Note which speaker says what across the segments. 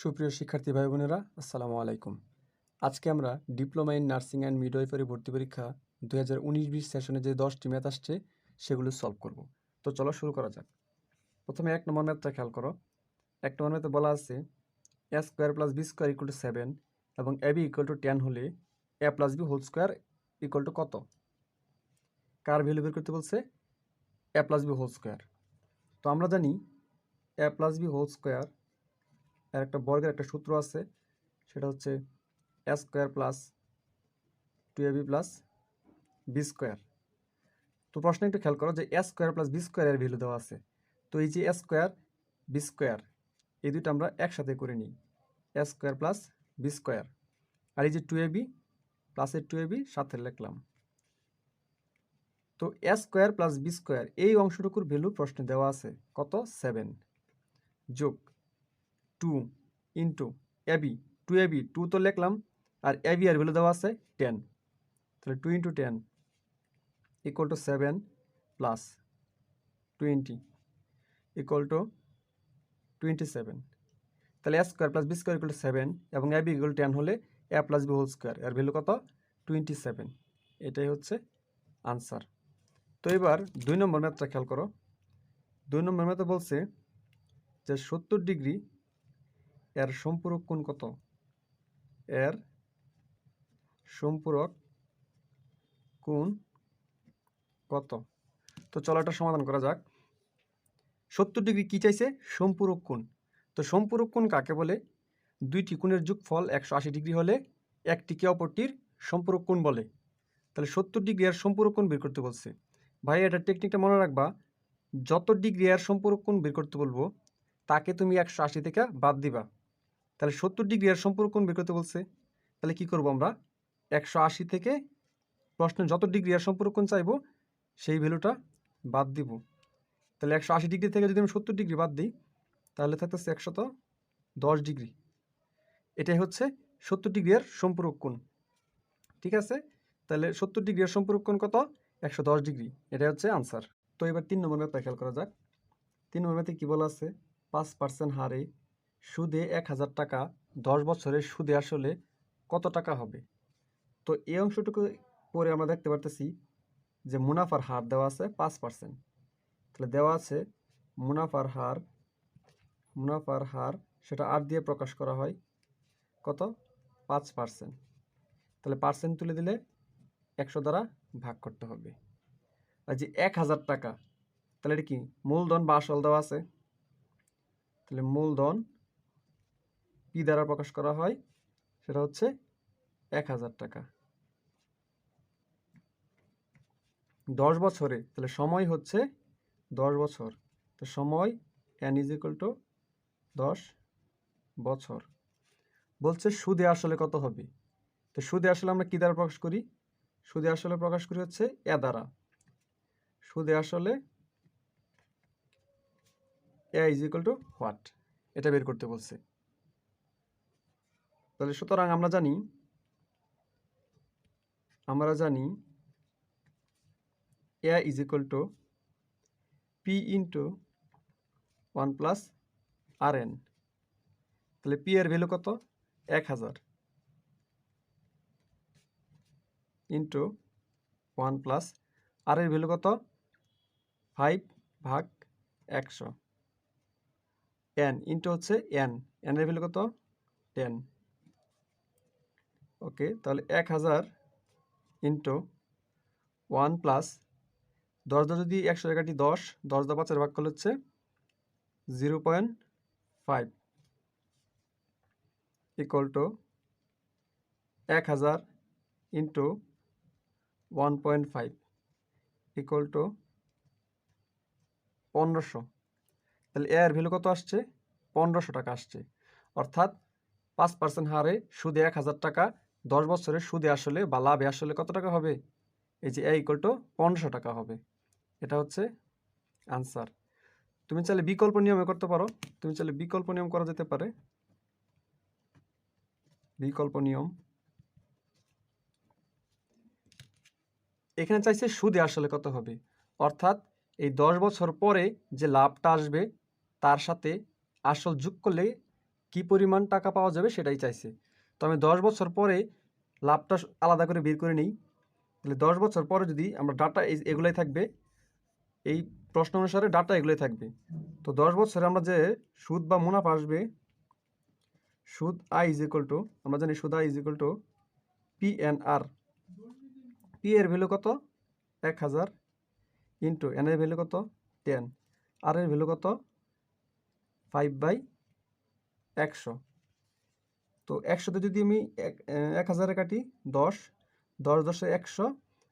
Speaker 1: সুপ্রিয় শিক্ষার্থী ভাই বোনেরা আসসালামু আলাইকুম। আজকে আমরা diploma in nursing and midwifery ভর্তি পরীক্ষা দু হাজার উনিশ বিশ সেশনে যে দশটি ম্যাথ আসছে, সেগুলো সলভ করব। তো চলো শুরু করা যাক। প্রথমে এক নম্বর ম্যাথটা খেয়াল করো। এক নম্বর ম্যাথে বলা আছে, A square plus B square equal to seven এবং A B equal to ten হলে A plus B whole square equal to কত? কার ভ্যালু বের করতে বলছে? A plus B whole square. তো আমরা জানি, A plus B whole square এর একটা বর্গের একটা সূত্র আছে, সেটা হচ্ছে A square plus two B plus B square তো প্রশ্ন একটু খেয়াল করো যে এ স্কোয়ার প্লাস বি স্কোয়ারের ভ্যালু দেওয়া আছে। তো এই যে এ স্কোয়ার বি স্কোয়ার এই দুটো আমরা একসাথে করে নিই। A square plus B square আর এই যে টু এ বি প্লাসের টু এ বি সাথে লিখলাম। তো A square plus B square এই অংশটুকুর ভ্যালু প্রশ্নে দেওয়া আছে। কত? সেভেন যোগ। Two into AB two AB two তো লিখলাম, আর এবি আর ভ্যালু দেওয়া আছে টেন তাহলে two into ten equal to seven plus twenty equal to twenty seven তাহলে A square plus B square equal to seven এবং এবি ইকুয়াল টেন হলে A plus B whole square এর value কত? Twenty seven এটাই হচ্ছে answer তো এবার দুই নম্বর ম্যাথটা খেয়াল করো। দুই নম্বর ম্যাথে বলছে যে সত্তর ডিগ্রি এর সম্পূরক কোণ কত? এর সম্পূরক কোণ কত? তো চলো এটা সমাধান করা যাক। সত্তর ডিগ্রি কী চাইছে? সম্পূরক কোণ। তো সম্পূরক কোণ কাকে বলে? দুইটি কোণের যোগফল একশো আশি ডিগ্রি হলে একটিকে অপরটির সম্পূরক কোণ বলে। তাহলে সত্তর ডিগ্রি এর সম্পূরক কোণ বের করতে বলছে। ভাই, এটা টেকনিকটা মনে রাখবা। যত ডিগ্রি এর সম্পূরক কোণ বের করতে বলব, তাকে তুমি একশো আশি থেকে বাদ দিবা। তাহলে সত্তর ডিগ্রি এর সম্পর্ক কোণ বের করতে বলছে। তাহলে কি করব আমরা? একশো আশি থেকে প্রশ্ন যত ডিগ্রি এর সম্পর্ক কোণ চাইব, সেই ভ্যালুটা বাদ দিব। তাহলে একশো আশি ডিগ্রি থেকে যদি আমি সত্তর ডিগ্রি বাদ দিই, তাহলে থাকতেছে একশত দশ ডিগ্রি। এটাই হচ্ছে সত্তর ডিগ্রি এর সম্পর্ক কোণ। ঠিক আছে? তাহলে সত্তর ডিগ্রি এর সম্পর্ক কোণ কত? একশো দশ ডিগ্রি। এটাই হচ্ছে আনসার তো এবার তিন নম্বর ম্যাথটা খেয়াল করা যাক। তিন নম্বর ম্যাথে কী বলা আছে? পাঁচ পার্সেন্ট হারে সুদে এক হাজার টাকা, দশ বছরের সুদে আসলে কত টাকা হবে? তো এই অংশটুকু পরে আমরা দেখতে পারতেছি যে মুনাফার হার দেওয়া আছে পাঁচ পার্সেন্ট তাহলে দেওয়া আছে মুনাফার হার মুনাফার হার সেটা আর দিয়ে প্রকাশ করা হয় কত? পাঁচ পার্সেন্ট তাহলে পার্সেন্ট তুলে দিলে একশো দ্বারা ভাগ করতে হবে। আর যে এক হাজার টাকা, তাহলে এটা কি? মূলধন বা আসল দেওয়া আছে? তাহলে মূলধন পি দ্বারা প্রকাশ করা হয়, সেটা হচ্ছে এক হাজার টাকা। দশ বছরে, তাহলে সময় হচ্ছে দশ বছর। তো সময় এন ইজ ইকুয়াল টু দশ বছর। বলছে সুদে আসলে কত হবে? তো সুদে আসলে আমরা কী দ্বারা প্রকাশ করি? সুদে আসলে প্রকাশ করি হচ্ছে এ দ্বারা। সুদে আসলে A is equal to what এটা বের করতে বলছে। তাহলে সুতরাং আমরা জানি আমরা জানি A is equal to P into one plus R N তাহলে পি এর ভ্যালু কত? এক হাজার। ইন্টু ওয়ান প্লাস আর এর ভ্যালু কত? ফাইভ ভাগ একশো। এন ইন্টু হচ্ছে এন এন এর ভ্যালু কত? টেন ওকে, তাহলে এক হাজার ইন্টু ওয়ান প্লাস দশ দশ যদি একশো এগারোটি দশ দশ দশ পাঁচের ভাগ করলে হচ্ছে zero point five equal to এক হাজার into one point five equal to পনেরোশো। তাহলে এর ভ্যালু কত আসছে? পনেরোশো টাকা আসছে। অর্থাৎ পাঁচ পার্সেন্ট হারে সুদে এক হাজার টাকা দশ বছরের সুদে আসলে বা লাভে আসলে কত টাকা হবে? এই যে এ টু পনেরোশো টাকা হবে। এটা হচ্ছে আনসার তুমি চাইলে বিকল্প নিয়মে করতে পারো। তুমি চাইলে বিকল্প নিয়ম করা যেতে পারে। বিকল্প নিয়ম। এখানে চাইছে সুদে আসলে কত হবে? অর্থাৎ এই দশ বছর পরে যে লাভটা আসবে, তার সাথে আসল যোগ করলে কি পরিমাণ টাকা পাওয়া যাবে সেটাই চাইছে। তো আমি দশ বছর পরে লাভটা আলাদা করে বের করে নিই। তাহলে দশ বছর পরে যদি আমরা ডাটা এগুলাই থাকবে, এই প্রশ্ন অনুসারে ডাটা এগুলোই থাকবে। তো দশ বছরে আমরা যে সুদ বা মুনাফা আসবে, সুদ আই ইজ ইকুয়াল টু আমরা জানি সুদ I is equal to P N R P এর ভ্যালু কত? এক হাজার ইন্টু এন এর ভ্যালু কত? টেন আর এর ভ্যালু কত? ফাইভ বাই একশো। তো একশোতে যদি আমি এক হাজারে কাটি দশ দশ দশে একশো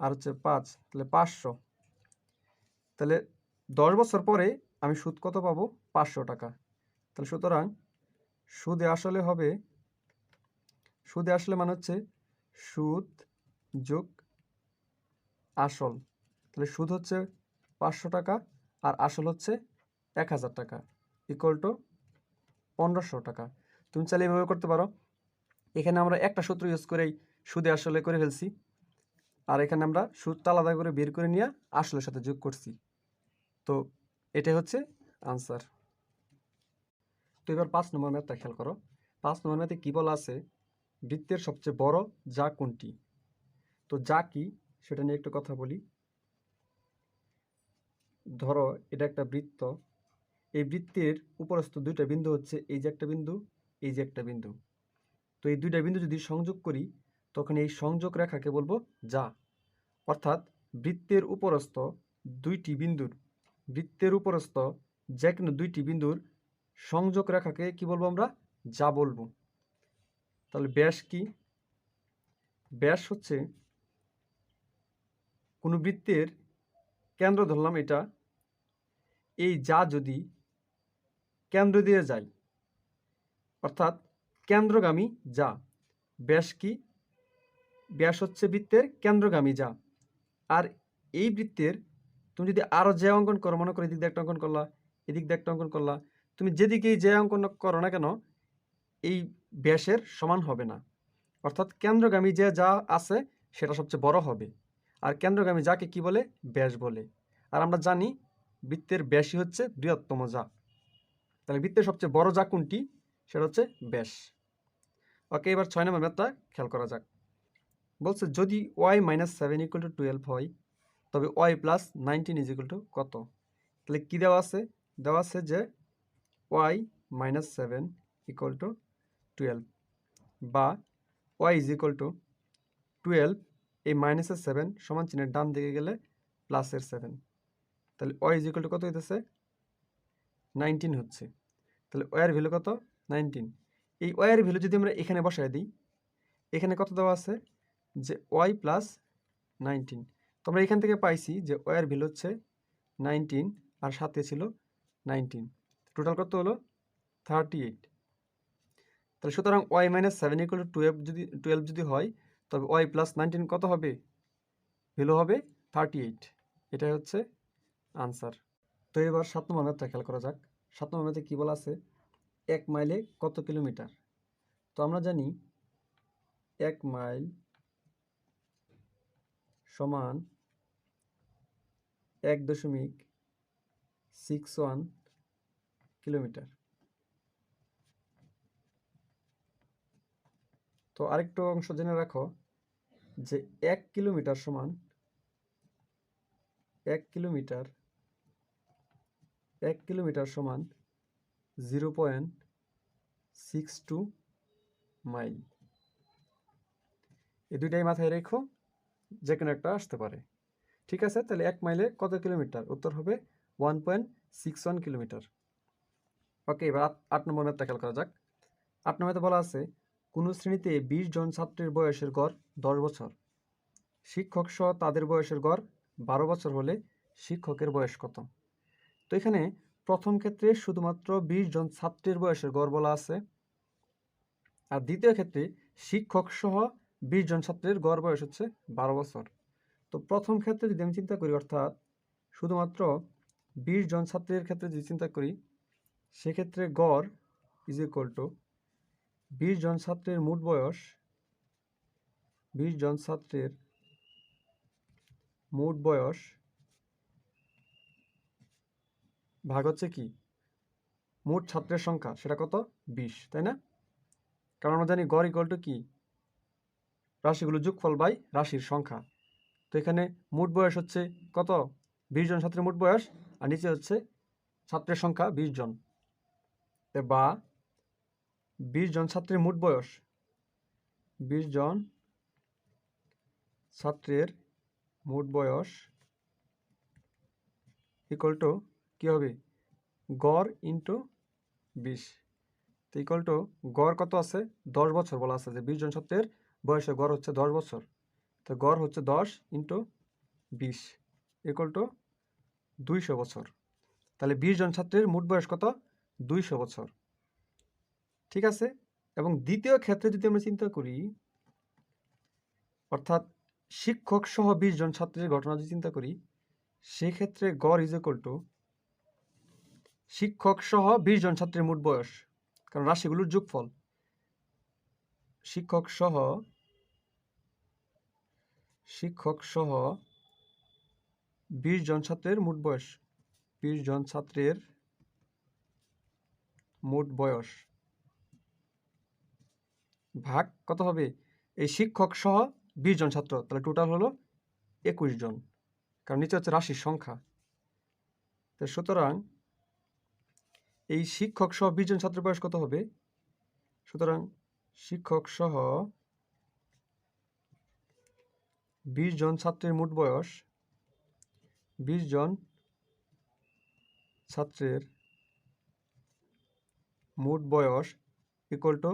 Speaker 1: আর হচ্ছে পাঁচ, তাহলে পাঁচশো। তাহলে দশ বছর পরে আমি সুদ কত পাবো? পাঁচশো টাকা। তাহলে সুতরাং সুদে আসলে হবে, সুদে আসলে মানে হচ্ছে সুদ যোগ আসল। তাহলে সুদ হচ্ছে পাঁচশো টাকা আর আসল হচ্ছে এক হাজার টাকা ইকুয়াল টু পনেরোশো টাকা। তুমি চাইলে এভাবে করতে পারো। এখানে আমরা একটা সূত্র ইউজ করেই সুদে আসলে করে ফেলছি। আর এখানে আমরা সুদটা আলাদা করে বের করে নিয়ে আসলের সাথে যোগ করছি। তো এটাই হচ্ছে আনসার তো এবার পাঁচ নম্বর ম্যাথটা খেয়াল করো। পাঁচ নম্বর ম্যাথে কী বলা আছে? বৃত্তের সবচেয়ে বড় যা কোনটি? তো যা কি? সেটা নিয়ে একটু কথা বলি। ধরো এটা একটা বৃত্ত। এই বৃত্তের উপরস্থ দুইটা বিন্দু হচ্ছে এই যে একটা বিন্দু এই যে একটা বিন্দু। তো এই দুইটা বিন্দু যদি সংযোগ করি, তখন এই সংযোগ রেখাকে বলব যা। অর্থাৎ বৃত্তের উপরস্থ দুইটি বিন্দুর, বৃত্তের উপরস্থ যে কোনো দুইটি বিন্দুর সংযোগ রেখাকে কি বলব আমরা? যা বলব। তাহলে ব্যাস কি? ব্যাস হচ্ছে কোনো বৃত্তের কেন্দ্র ধরলাম এটা। এই যা যদি কেন্দ্র দিয়ে যায় অর্থাৎ কেন্দ্রগামী যা। ব্যাস কি? ব্যাস হচ্ছে বৃত্তের কেন্দ্রগামী যা। আর এই বৃত্তের তুমি যদি আরও যে অঙ্কন করো, মনে করো এদিক দিয়ে একটা অঙ্কন করলা, এদিক দিয়ে একটা অঙ্কন করলা, তুমি যেদিকেই যে অঙ্কন করো না কেন, এই ব্যাসের সমান হবে না। অর্থাৎ কেন্দ্রগামী যে যা আছে, সেটা সবচেয়ে বড় হবে। আর কেন্দ্রগামী যাকে কি বলে? ব্যাস বলে। আর আমরা জানি বৃত্তের ব্যাসই হচ্ছে বৃহত্তম যা। তাহলে বৃত্তের সবচেয়ে বড় যা কোনটি? সেটা হচ্ছে ব্যাস। ওকে, এবার ছয় নম্বর ম্যাথটা খেয়াল করা যাক। বলছে, যদি Y minus seven equal to twelve হয়, তবে Y plus nineteen is equal to কত? তাহলে কী দেওয়া আছে? দেওয়া আছে যে Y minus seven equal to twelve বা Y is equal to twelve এই মাইনাসের সেভেন সমান চিহ্নের ডান দিকে গেলে প্লাসের সেভেন তাহলে ওয়াই ইজ ইকুয়াল টু কত হইতেছে? নাইনটিন হচ্ছে। তাহলে ওয়ার ভ্যালু কত? নাইনটিন। এই ওয়ার ভ্যালু যদি আমরা এখানে বসায় দিই, এখানে কত দেওয়া আছে? যে ওয়াই প্লাস নাইনটিন তো আমরা এখান থেকে পাইছি যে ওয়ার ভ্যালু হচ্ছে নাইনটিন আর সাথে ছিল নাইনটিন টোটাল কত হলো? থার্টি এইট তাহলে সুতরাং Y minus seven equal to twelve যদি টুয়েলভ যদি হয়, তবে ওয়াই প্লাস নাইনটিন কত হবে? ভ্যালু হবে থার্টি এইট এটাই হচ্ছে আনসার তো এবার সাত নম্বর ম্যাথটা খেয়াল করা যাক। সাত নম্বর ম্যাথে কী বলা আছে? এক মাইলে কত কিলোমিটার? তো আমরা জানি এক মাইল সমান এক দশমিক সিক্স ওয়ান কিলোমিটার। তো আরেকটু অংশ জেনে রাখো যে এক কিলোমিটার সমান এক কিলোমিটার এক কিলোমিটার সমান zero point six two mile. এই দুইটাই মাথায় রেখো যে কোনো একটা আসতে পারে। ঠিক আছে? তাহলে এক মাইলে কত কিলোমিটার? উত্তর হবে one point six one kilometre. Okay, এবার আট- নম্বর ম্যাথটা খেয়াল করা যাক। আট নম্বরে বলা আছে, কোনো শ্রেণীতে বিশ জন ছাত্রের বয়সের গড় দশ বছর। শিক্ষক সহ তাদের বয়সের গড় বারো বছর হলে শিক্ষকের বয়স কত? তো এখানে প্রথম ক্ষেত্রে শুধুমাত্র বিশ জন ছাত্রের বয়সের গড় বলা আছে। আর দ্বিতীয় ক্ষেত্রে শিক্ষক সহ বিশ জন ছাত্রের গড় বয়স হচ্ছে বারো বছর। তো প্রথম ক্ষেত্রে যদি আমি চিন্তা করি, অর্থাৎ শুধুমাত্র বিশ জন ছাত্রের ক্ষেত্রে যদি চিন্তা করি, সেক্ষেত্রে গড় ইজ ইকুয়াল টু বিশ জন ছাত্রের মোট বয়স, বিশ জন ছাত্রের মোট বয়স ভাগ হচ্ছে কি? মোট ছাত্রের সংখ্যা, সেটা কত? বিশ, তাই না? কারণ আমরা জানি গড় ইকুয়াল টু কি? রাশিগুলো যোগফল বাই রাশির সংখ্যা। তো এখানে মোট বয়স হচ্ছে কত? বিশ জন ছাত্রের মোট বয়স, আর নিচে হচ্ছে ছাত্রের সংখ্যা বিশ জন। বা বিশ জন ছাত্রের মোট বয়স, বিশ জন ছাত্রের মোট বয়স ইকুয়াল টু কী হবে? গড় ইন্টু বিশ। তো ইকুয়াল টু গড় কত আছে? দশ বছর বলা আছে যে বিশ জন ছাত্রের বয়সে গড় হচ্ছে দশ বছর। তো গড় হচ্ছে দশ ইন্টু বিশ ইকুয়াল টু দুইশো বছর। তাহলে বিশ জন ছাত্রের মোট বয়স কত? দুইশো বছর। ঠিক আছে? এবং দ্বিতীয় ক্ষেত্রে যদি আমরা চিন্তা করি, অর্থাৎ শিক্ষক সহ বিশ জন ছাত্রের ঘটনা যদি চিন্তা করি, সেক্ষেত্রে গড় ইজ ইকুয়াল টু শিক্ষক সহ বিশ জন ছাত্রের মোট বয়স, কারণ রাশিগুলোর যোগফল। শিক্ষক সহ শিক্ষক সহ বিশ জন ছাত্রের মোট বয়স, বিশ জন ছাত্রের মোট বয়স। ভাগ কত হবে? এই শিক্ষক সহ বিশ জন ছাত্র, তাহলে টোটাল হলো একুশ জন, কারণ নিচে হচ্ছে রাশির সংখ্যা। তো সুতরাং এই শিক্ষক সহ বিশ জন ছাত্রের বয়স কত হবে? সুতরাং শিক্ষক সহ বিশ জন ছাত্রের মোট বয়স বিশ জন ছাত্রের মোট বয়স ইকুয়াল টু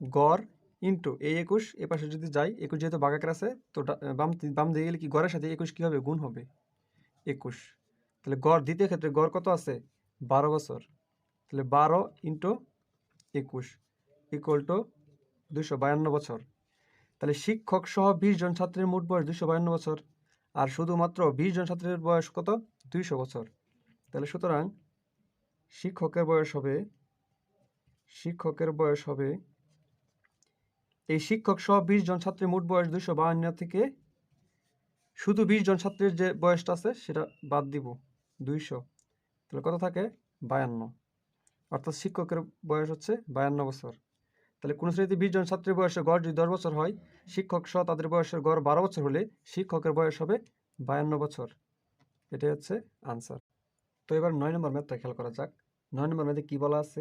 Speaker 1: গড় ইন্টু এই একুশ, এ পাশে যদি যাই, একুশ যেহেতু বাগাকের আছে, তো বাম বাম দিয়ে গেলে কি গড়ের সাথে একুশ কী হবে? গুণ হবে। একুশ। তাহলে গড় দ্বিতীয় ক্ষেত্রে গড় কত আছে? বারো বছর। তাহলে বারো ইন্টু একুশ ইকুয়াল টু দুশো বায়ান্ন বছর। তাহলে শিক্ষক সহ বিশ জন ছাত্রের মোট বয়স দুশো বায়ান্ন বছর আর শুধুমাত্র বিশ জন ছাত্রের বয়স কত? দুইশো বছর। তাহলে সুতরাং শিক্ষকের বয়স হবে, শিক্ষকের বয়স হবে, এই শিক্ষক সহ বিশ জন ছাত্রের মোট বয়স দুশো বায়ান্ন থেকে শুধু বিশ জন ছাত্রের যে বয়সটা আছে সেটা বাদ দিব, দুইশো। তাহলে কত থাকে? বায়ান্ন। অর্থাৎ শিক্ষকের বয়স হচ্ছে বায়ান্ন বছর। তাহলে কোনো শ্রেণীতে বিশ জন ছাত্রের বয়সের গড় যদি দশ বছর হয়, শিক্ষক সহ তাদের বয়সের গড় বারো বছর হলে শিক্ষকের বয়স হবে বায়ান্ন বছর। এটাই হচ্ছে আনসার তো এবার নয় নম্বর ম্যাথটা খেয়াল করা যাক। নয় নম্বর ম্যাথে কী বলা আছে?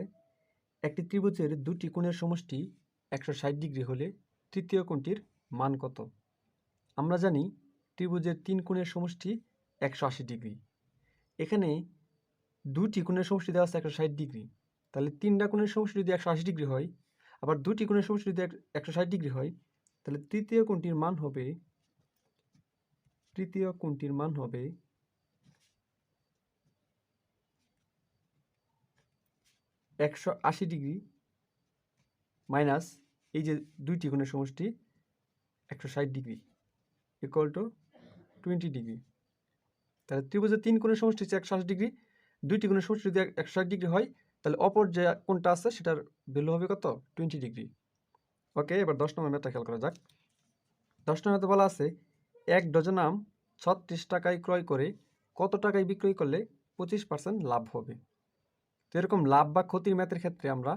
Speaker 1: একটি ত্রিভুজের দুটি কোণের সমষ্টি একশো ষাট ডিগ্রি হলে তৃতীয় কোণটির মান কত? আমরা জানি ত্রিভুজের তিন কোণের সমষ্টি একশো আশি ডিগ্রি। এখানে দুটি কোণের সমষ্টি দেওয়া আছে একশো ষাট ডিগ্রি। তাহলে তিনটা কোণের সমষ্টি যদি একশো আশি ডিগ্রি হয়, আবার দুটি কোণের সমষ্টি যদি একশো ষাট ডিগ্রি হয়, তাহলে তৃতীয় কোণটির মান হবে, তৃতীয় কোণটির মান হবে একশো আশি ডিগ্রি মাইনাস এই যে দুইটি কোণের সমষ্টি, একশো ষাট degree equal to twenty degree. তাহলে ত্রিভুজের তিন কোণের সমষ্টি হচ্ছে একশো আশি ডিগ্রি দুইটি গুণের সমষ্টি যদি একশো ষাট ডিগ্রি হয়, তাহলে অপর যে কোনটা আছে, সেটার ভ্যালু হবে কত? Twenty degree. ওকে, এবার দশ নম্বর ম্যাথটা খেয়াল করা যাক। দশ নম্বর বলা আছে, এক ডজন আম ছত্রিশ টাকায় ক্রয় করে কত টাকায় বিক্রয় করলে পঁচিশ পার্সেন্ট লাভ হবে? তো এরকম লাভ বা ক্ষতির ম্যাথের ক্ষেত্রে আমরা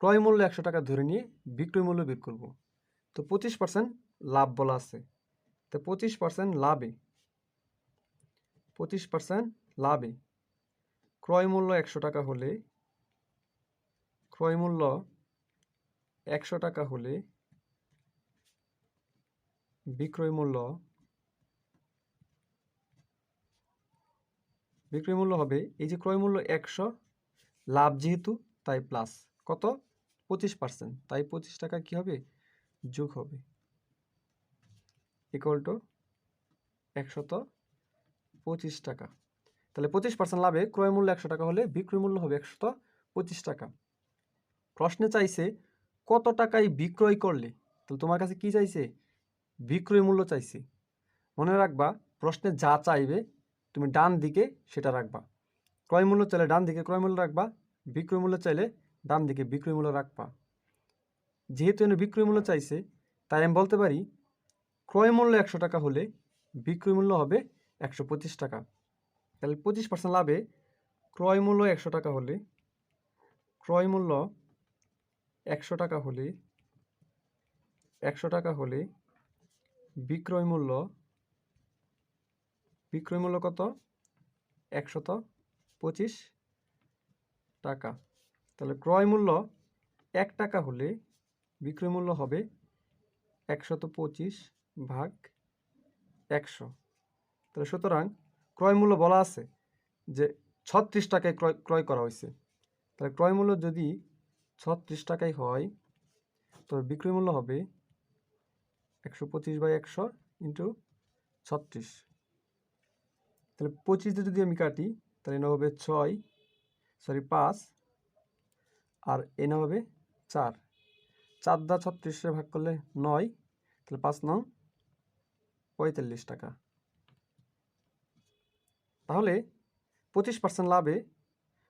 Speaker 1: ক্রয় মূল্য একশো টাকা ধরে নিয়ে বিক্রয় মূল্য বের করব। তো পঁচিশ পার্সেন্ট লাভ বলা আছে। তো পঁচিশ পার্সেন্ট লাভে, পঁচিশ পার্সেন্ট লাভে ক্রয় মূল্য একশো টাকা হলে, ক্রয় মূল্য একশো টাকা হলে, বিক্রয় মূল্য বিক্রয় মূল্য হবে, এই যে ক্রয় মূল্য একশো, লাভ যেহেতু, তাই প্লাস কত? পঁচিশ পার্সেন্ট তাই পঁচিশ টাকা কি হবে? যোগ হবে। ইকুয়াল টু একশত পঁচিশ টাকা। তাহলে পঁচিশ পার্সেন্ট লাভে ক্রয় মূল্য একশো টাকা হলে বিক্রয় মূল্য হবে একশত পঁচিশ টাকা। প্রশ্নে চাইছে, কত টাকায় বিক্রয় করলে? তাহলে তোমার কাছে কি চাইছে? বিক্রয় মূল্য চাইছে। মনে রাখবা, প্রশ্নে যা চাইবে, তুমি ডান দিকে সেটা রাখবা। ক্রয় মূল্য চাইলে ডান দিকে ক্রয় মূল্য রাখবা, বিক্রয় মূল্য চাইলে ডান দিকে বিক্রয় মূল্য রাখবা। যেহেতু এনে বিক্রয় মূল্য চাইছে, তাই আমি বলতে পারি, ক্রয় মূল্য একশো টাকা হলে বিক্রয় মূল্য হবে একশো পঁচিশ টাকা। তাহলে পঁচিশ পার্সেন্ট লাভে ক্রয় মূল্য একশো টাকা হলে, ক্রয় মূল্য একশো টাকা হলে, একশো টাকা হলে বিক্রয় মূল্য বিক্রয় মূল্য কত? একশত পঁচিশ টাকা। তাহলে ক্রয় মূল্য এক টাকা হলে বিক্রয় মূল্য হবে একশত পঁচিশ ভাগ একশো। তাহলে সুতরাং ক্রয় মূল্য বলা আছে যে ছত্রিশ টাকায় ক্রয় ক্রয় করা হয়েছে। তাহলে ক্রয় মূল্য যদি ছত্রিশ টাকায় হয়, তবে বিক্রয় মূল্য হবে একশো পঁচিশ বাই একশো ইন্টু ছত্রিশ। তাহলে পঁচিশ যদি আমি কাটি, তাহলে এনে হবে ছয়, সরি পাঁচ, আর এনে হবে চার। চার দা ছত্রিশে ভাগ করলে নয়, তাহলে পাঁচ নং পঁয়তাল্লিশ টাকা। তাহলে পঁচিশ পার্সেন্ট লাভে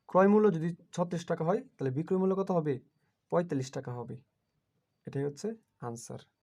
Speaker 1: ক্রয়মূল্য যদি ছত্রিশ টাকা হয়, তাহলে বিক্রয় মূল্য কত হবে? পঁয়তাল্লিশ টাকা হবে। এটাই হচ্ছে আনসার